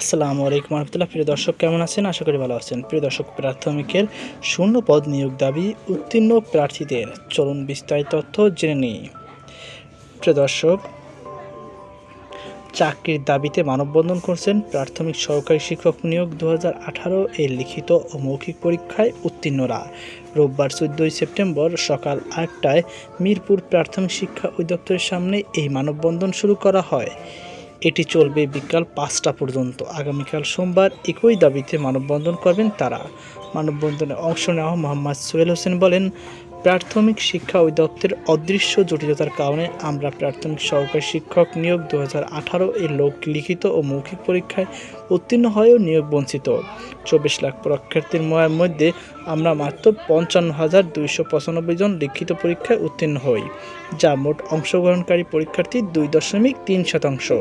আসসালামু আলাইকুম রহমতুল্লাহ। প্রিয় দর্শক, কেমন আছেন? আশা করি ভালো আছেন। প্রিয় দর্শক, প্রাথমিকের শূন্য পদ নিয়োগ দাবি উত্তীর্ণ প্রার্থীদের। চলুন বিস্তারিত তথ্য জেনে নিই। প্রিয় দর্শক, চাকরির দাবিতে মানববন্ধন করছেন প্রাথমিক সরকারি শিক্ষক নিয়োগ দু এর লিখিত ও মৌখিক পরীক্ষায় উত্তীর্ণরা। রোববার চোদ্দই সেপ্টেম্বর সকাল আটটায় মিরপুর প্রাথমিক শিক্ষা অধিদপ্তরের সামনে এই মানববন্ধন শুরু করা হয়। এটি চলবে বিকাল পাঁচটা পর্যন্ত। আগামীকাল সোমবার একই দাবিতে মানববন্ধন করবেন তারা। মানববন্ধনে অংশ নেওয়া মোহাম্মদ সোহেল হোসেন বলেন প্রাথমিক শিক্ষা অধিদপ্তরের অদৃশ্য জটিলতার কারণে আমরা প্রাথমিক সহকারী শিক্ষক নিয়োগ দু হাজার আঠারো এর লোক লিখিত ও মৌখিক পরীক্ষায় উত্তীর্ণ হয়েও নিয়োগ বঞ্চিত। চব্বিশ লাখ পরীক্ষার্থীর ম- মধ্যে আমরা মাত্র পঞ্চান্ন হাজার দুইশো পঁচানব্বই জন লিখিত পরীক্ষায় উত্তীর্ণ হই, যা মোট অংশগ্রহণকারী পরীক্ষার্থী দুই দশমিক তিন শতাংশ।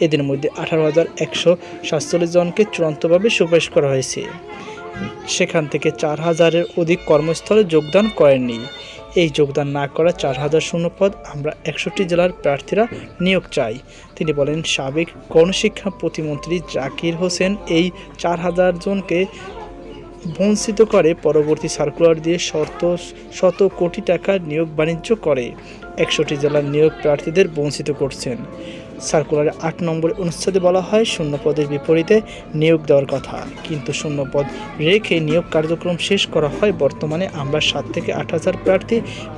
এদের মধ্যে আঠারো হাজার একশো সাতচল্লিশ জনকে চূড়ান্তভাবে সুপারিশ করা হয়েছে। সেখান থেকে চার হাজারের অধিক কর্মস্থলে যোগদান করেননি। এই যোগদান না করা চার হাজার শূন্যপদ আমরা একষট্টি জেলার প্রার্থীরা নিয়োগ চাই। তিনি বলেন, সাবেক গণশিক্ষা প্রতিমন্ত্রী জাকির হোসেন এই চার হাজার জনকে বঞ্চিত করে পরবর্তী সার্কুলার দিয়ে শত শত কোটি টাকার নিয়োগ বাণিজ্য করে। একষট্টি জেলার নিয়োগ প্রার্থীদের বঞ্চিত করছেন। সার্কুলারে আট নম্বর অনুচ্ছেদে বলা হয় শূন্য পদের বিপরীতে নিয়োগ দেওয়ার কথা। কিন্তু শূন্য পদ রেখে নিয়োগ কার্যক্রম শেষ করা হয় বর্তমানে। আমরা সাত থেকে আট হাজার প্রার্থী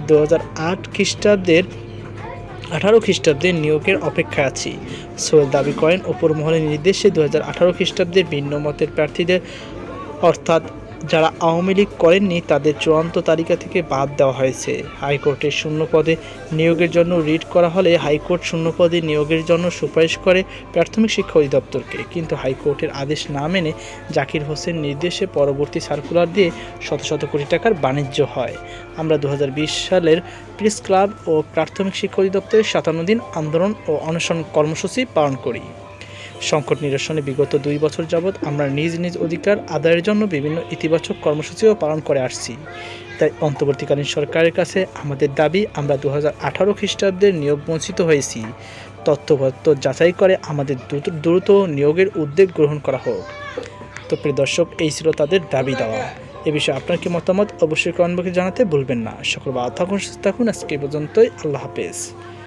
দু হাজার আট খ্রিস্টাব্দের, আঠারো খ্রিস্টাব্দের নিয়োগের অপেক্ষায় আছি। সোহেল দাবি করেন ওপর মহলের নির্দেশে দু হাজার আঠারো খ্রিস্টাব্দের ভিন্ন মতের প্রার্থীদের, অর্থাৎ যারা আওয়ামী লীগ করেননি তাদের চূড়ান্ত তালিকা থেকে বাদ দেওয়া হয়েছে। হাইকোর্টের শূন্য পদে নিয়োগের জন্য রিট করা হলে হাইকোর্ট শূন্য পদে নিয়োগের জন্য সুপারিশ করে প্রাথমিক শিক্ষা অধিদপ্তরকে। কিন্তু হাইকোর্টের আদেশ না মেনে জাকির হোসেন নির্দেশে পরবর্তী সার্কুলার দিয়ে শত শত কোটি টাকার বাণিজ্য হয়। আমরা দু হাজার বিশ সালের প্রেস ক্লাব ও প্রাথমিক শিক্ষা অধিদপ্তরের সাতান্ন দিন আন্দোলন ও অনশন কর্মসূচি পালন করি। সংকট নিরসনে বিগত দুই বছর যাবৎ আমরা নিজ নিজ অধিকার আদায়ের জন্য বিভিন্ন ইতিবাচক কর্মসূচিও পালন করে আসছি। তাই অন্তর্বর্তীকালীন সরকারের কাছে আমাদের দাবি, আমরা দু হাজার আঠারো খ্রিস্টাব্দের নিয়োগ বঞ্চিত হয়েছি। তথ্যপত্র যাচাই করে আমাদের দ্রুত দ্রুত নিয়োগের উদ্যোগ গ্রহণ করা হোক। তো প্রিয় দর্শক, এই ছিল তাদের দাবি দেওয়া। এ বিষয়ে আপনার কি মতামত অবশ্যই কমেন্ট বক্সে জানাতে ভুলবেন না। সকল ভালো থাকুন, সুস্থ থাকুন। আজকে পর্যন্তই। আল্লাহ হাফেজ।